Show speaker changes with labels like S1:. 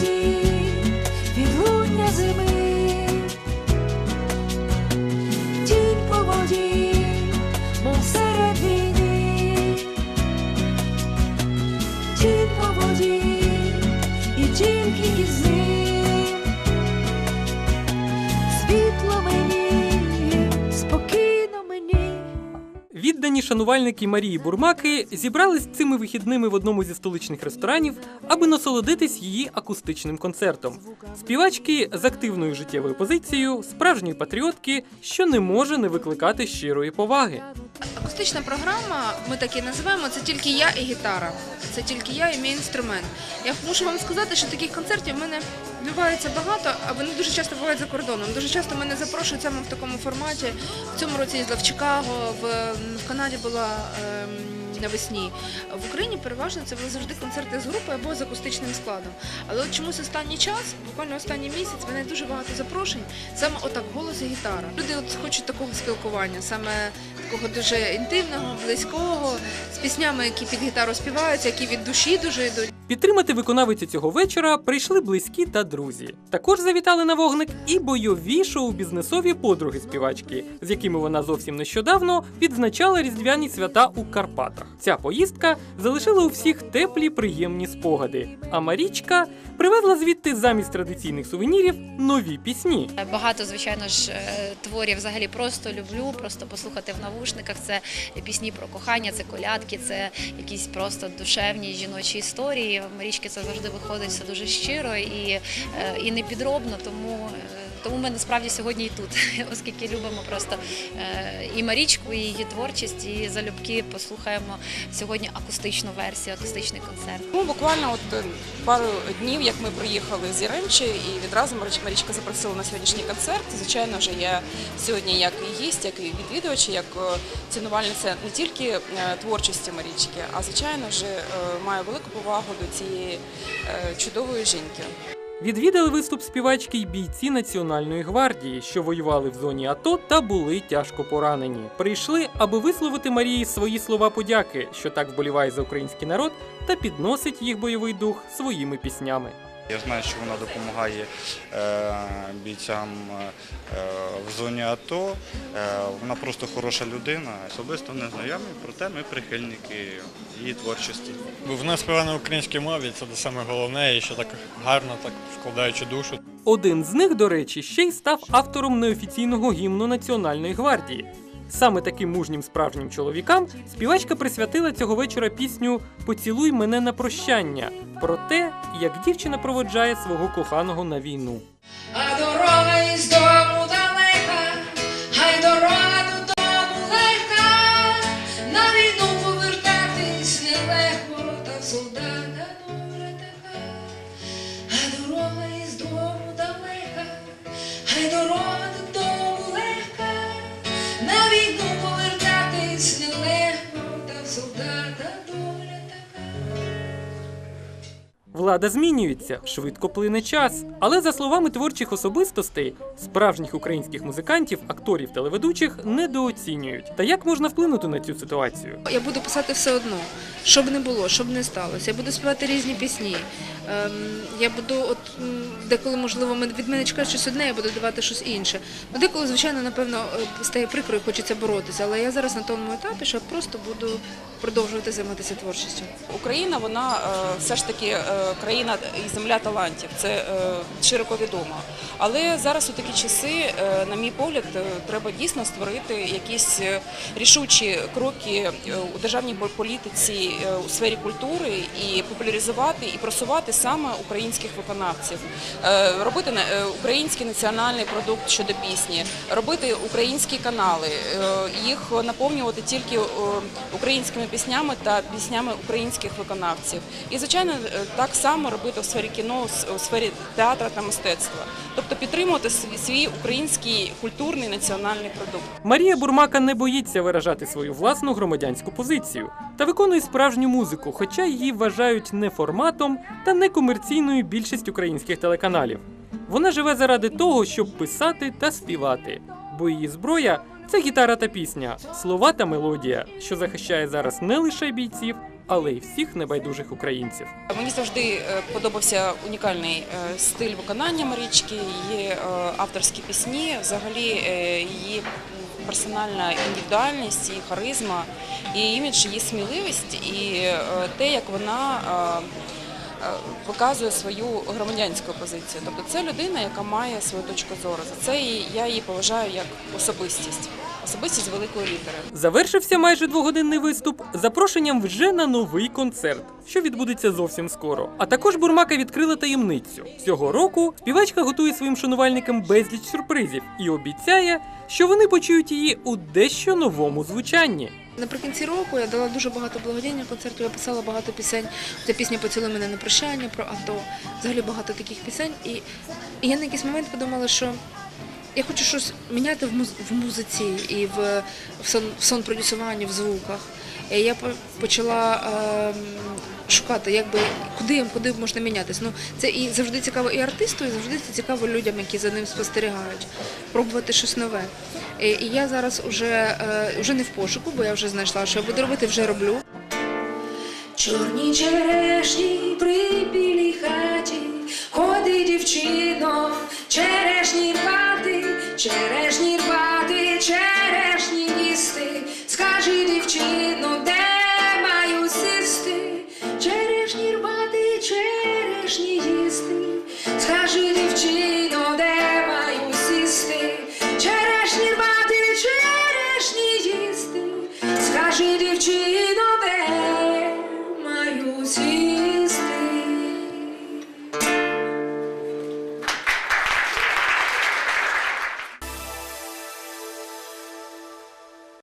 S1: Thank you.
S2: Віддані шанувальники Марії Бурмаки зібрались цими вихідними в одному зі столичних ресторанів, аби насолодитись її акустичним концертом. Співачки з активною життєвою позицією, справжньої патріотки, що не може не викликати щирої поваги.
S3: Акустична програма, ми так і називаємо, це тільки я і гітара. Це тільки я і мій інструмент. Я мушу вам сказати, що таких концертів в мене відбувається багато, а вони дуже часто бувають за кордоном. Дуже часто мене запрошують саме в такому форматі. В цьому році їздила в Чикаго, в, в Канаді була ем, навесні. В Україні переважно це були завжди концерти з групою або з акустичним складом. Але от чомусь останній час, буквально останній місяць, мене дуже багато запрошень, саме отак голос і гітара. Люди от хочуть такого спілкування, саме такого дуже інтимного, близького, з піснями, які під гітару співаються, які від душі дуже йдуть.
S2: Підтримати виконавицю цього вечора прийшли близькі та друзі. Також завітали на вогник і бойові шоу-бізнесові подруги співачки, з якими вона зовсім нещодавно відзначала різдвяні свята у Карпатах. Ця поїздка залишила у всіх теплі приємні спогади. А Марічка привезла звідти замість традиційних сувенірів нові пісні.
S4: Багато, звичайно ж, е, творів взагалі просто люблю, просто послухати в навушниках. Це пісні про кохання, це колядки, це якісь просто душевні жіночі історії. Марічки це завжди виходить все дуже щиро і, е, і не тому. Тому ми насправді сьогодні і тут, оскільки любимо просто е, і Марічку, і її творчість, і залюбки послухаємо сьогодні акустичну версію, акустичний концерт.
S5: Ну, буквально от е, пару днів, як ми приїхали з Яремчі, і відразу Марічка запросила на сьогоднішній концерт. Звичайно, вже я сьогодні як і гість, як і відвідувач, як е, цінувальниця не тільки творчості Марічки, а звичайно вже маю велику повагу до цієї чудової жінки.
S2: Відвідали виступ співачки й бійці Національної гвардії, що воювали в зоні АТО та були тяжко поранені. Прийшли, аби висловити Марії свої слова подяки, що так вболіває за український народ, та підносить їх бойовий дух своїми піснями.
S6: Я знаю, що вона допомагає е, бійцям е, в зоні АТО. Е, вона просто хороша людина. Особисто не знайомі, проте ми прихильники її творчості.
S7: Вона співає на українській мові, це саме головне, і ще так гарно, так вкладаючи душу.
S2: Один з них, до речі, ще й став автором неофіційного гімну Національної гвардії. Саме таким мужнім справжнім чоловікам співачка присвятила цього вечора пісню Поцілуй мене на прощання про те, як дівчина проводжає свого коханого на війну.
S3: А дорога із
S2: Влада змінюється, швидко плине час. Але за словами творчих особистостей, справжніх українських музикантів, акторів, телеведучих недооцінюють. Та як можна вплинути на цю ситуацію?
S3: Я буду писати все одно, що б не було, що б не сталося. Я буду співати різні пісні. Ем, я буду, от деколи, можливо, від мене чекають щось одне, я буду давати щось інше. Ну, деколи, звичайно, напевно, е, стає прикро і хочеться боротися. Але я зараз на тому етапі, що я просто буду продовжувати займатися творчістю.
S5: Україна, вона е, все ж таки е, країна і земля талантів. Це е, широко відомо. Але зараз у такі часи, е, на мій погляд, е, треба дійсно створити якісь рішучі кроки у державній політиці у сфері культури і популяризувати і просувати саме українських виконавців, робити український національний продукт щодо пісні, робити українські канали, їх наповнювати тільки українськими піснями та піснями українських виконавців. І звичайно, так само робити у сфері кіно, у сфері театру та мистецтва, тобто підтримувати свій, свій український культурний національний продукт.
S2: Марія Бурмака не боїться виражати свою власну громадянську позицію та виконує справжню музику, хоча її вважають не форматом та не комерційною більшість українських телеканалів. Вона живе заради того, щоб писати та співати, бо її зброя це гітара та пісня, слова та мелодія, що захищає зараз не лише бійців, але й всіх небайдужих українців.
S5: Мені завжди е, подобався унікальний е, стиль виконання Марічки, її е, авторські пісні, взагалі її персональна індивідуальність, її харизма, її імідж, її сміливість і те, як вона показує свою громадянську позицію. Тобто це людина, яка має свою точку зору. За це я її поважаю як особистість, особистість великої літери.
S2: Завершився майже двогодинний виступ запрошенням вже на новий концерт, що відбудеться зовсім скоро. А також Бурмака відкрила таємницю. Цього року співачка готує своїм шанувальникам безліч сюрпризів і обіцяє, що вони почують її у дещо новому звучанні.
S3: Наприкінці року я дала дуже багато благодійних концертів, я писала багато пісень. Ця пісня «Поцілуй мене на прощання про АТО. Взагалі багато таких пісень. І, і я на якийсь момент подумала, що я хочу щось міняти в, муз- в музиці і в, в, сон, в сон-продюсуванні, в звуках. І я по- почала ем, шукати, як би, куди, куди можна мінятися. Ну, це і завжди цікаво і артисту, і завжди це цікаво людям, які за ним спостерігають, пробувати щось нове. І, я зараз вже, е, вже не в пошуку, бо я вже знайшла, що я буду робити, вже роблю.
S1: Чорні черешні